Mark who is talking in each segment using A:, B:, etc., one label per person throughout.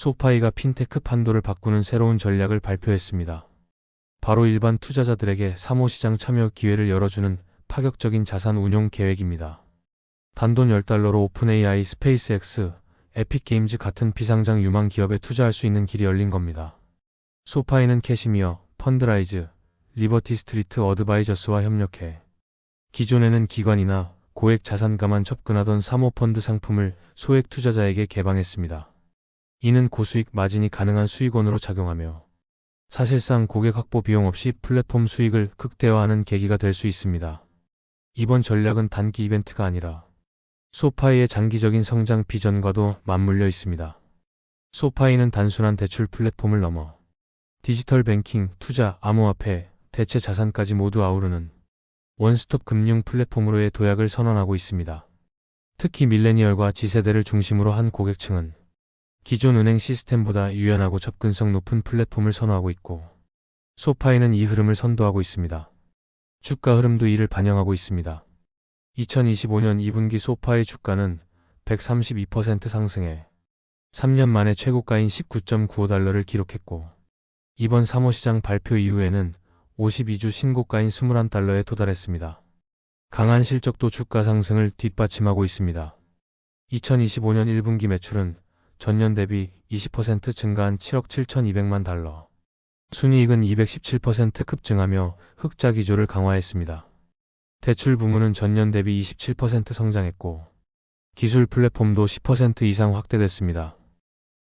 A: 소파이가 핀테크 판도를 바꾸는 새로운 전략을 발표했습니다. 바로 일반 투자자들에게 사모시장 참여 기회를 열어주는 파격적인 자산 운용 계획입니다. 단돈 10달러로 오픈 AI, 스페이스X, 에픽게임즈 같은 비상장 유망 기업에 투자할 수 있는 길이 열린 겁니다. 소파이는 캐시미어, 펀드라이즈, 리버티 스트리트 어드바이저스와 협력해 기존에는 기관이나 고액 자산가만 접근하던 사모펀드 상품을 소액 투자자에게 개방했습니다. 이는 고수익 마진이 가능한 수익원으로 작용하며 사실상 고객 확보 비용 없이 플랫폼 수익을 극대화하는 계기가 될 수 있습니다. 이번 전략은 단기 이벤트가 아니라 소파이의 장기적인 성장 비전과도 맞물려 있습니다. 소파이는 단순한 대출 플랫폼을 넘어 디지털 뱅킹, 투자, 암호화폐, 대체 자산까지 모두 아우르는 원스톱 금융 플랫폼으로의 도약을 선언하고 있습니다. 특히 밀레니얼과 지세대를 중심으로 한 고객층은 기존 은행 시스템보다 유연하고 접근성 높은 플랫폼을 선호하고 있고 소파이는 이 흐름을 선도하고 있습니다. 주가 흐름도 이를 반영하고 있습니다. 2025년 2분기 소파의 주가는 132% 상승해 3년 만에 최고가인 19.95달러를 기록했고 이번 사모시장 발표 이후에는 52주 신고가인 21달러에 도달했습니다. 강한 실적도 주가 상승을 뒷받침하고 있습니다. 2025년 1분기 매출은 전년 대비 20% 증가한 7억 7,200만 달러. 순이익은 217% 급증하며 흑자 기조를 강화했습니다. 대출 부문은 전년 대비 27% 성장했고 기술 플랫폼도 10% 이상 확대됐습니다.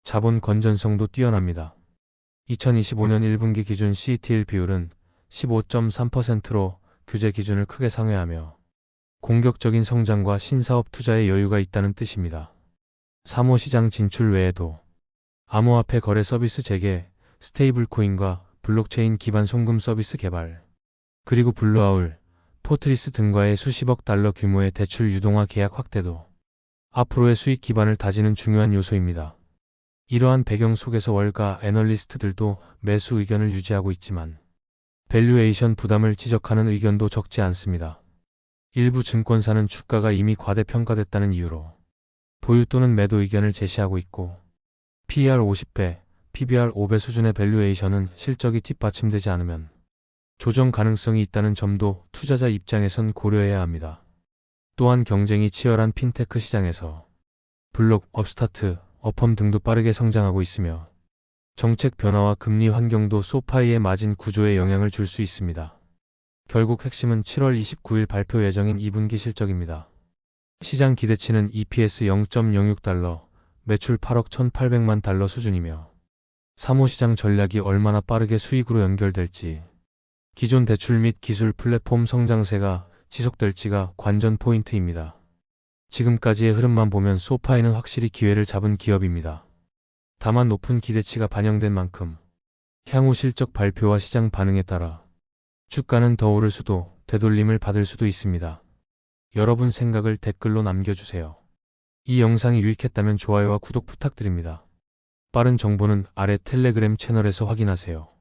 A: 자본 건전성도 뛰어납니다. 2025년 1분기 기준 CET1 비율은 15.3%로 규제 기준을 크게 상회하며 공격적인 성장과 신사업 투자에 여유가 있다는 뜻입니다. 사모시장 진출 외에도 암호화폐 거래 서비스 재개, 스테이블코인과 블록체인 기반 송금 서비스 개발, 그리고 블루아울, 포트리스 등과의 수십억 달러 규모의 대출 유동화 계약 확대도 앞으로의 수익 기반을 다지는 중요한 요소입니다. 이러한 배경 속에서 월가 애널리스트들도 매수 의견을 유지하고 있지만 밸류에이션 부담을 지적하는 의견도 적지 않습니다. 일부 증권사는 주가가 이미 과대평가됐다는 이유로 보유 또는 매도 의견을 제시하고 있고 PER 50배, PBR 5배 수준의 밸류에이션은 실적이 뒷받침되지 않으면 조정 가능성이 있다는 점도 투자자 입장에선 고려해야 합니다. 또한 경쟁이 치열한 핀테크 시장에서 블록, 업스타트, 어펌 등도 빠르게 성장하고 있으며 정책 변화와 금리 환경도 소파이의 마진 구조에 영향을 줄 수 있습니다. 결국 핵심은 7월 29일 발표 예정인 2분기 실적입니다. 시장 기대치는 EPS 0.06달러, 매출 8억 1,800만 달러 수준이며 사모시장 전략이 얼마나 빠르게 수익으로 연결될지 기존 대출 및 기술 플랫폼 성장세가 지속될지가 관전 포인트입니다. 지금까지의 흐름만 보면 소파이는 확실히 기회를 잡은 기업입니다. 다만 높은 기대치가 반영된 만큼 향후 실적 발표와 시장 반응에 따라 주가는 더 오를 수도 되돌림을 받을 수도 있습니다. 여러분 생각을 댓글로 남겨주세요. 이 영상이 유익했다면 좋아요와 구독 부탁드립니다. 빠른 정보는 아래 텔레그램 채널에서 확인하세요.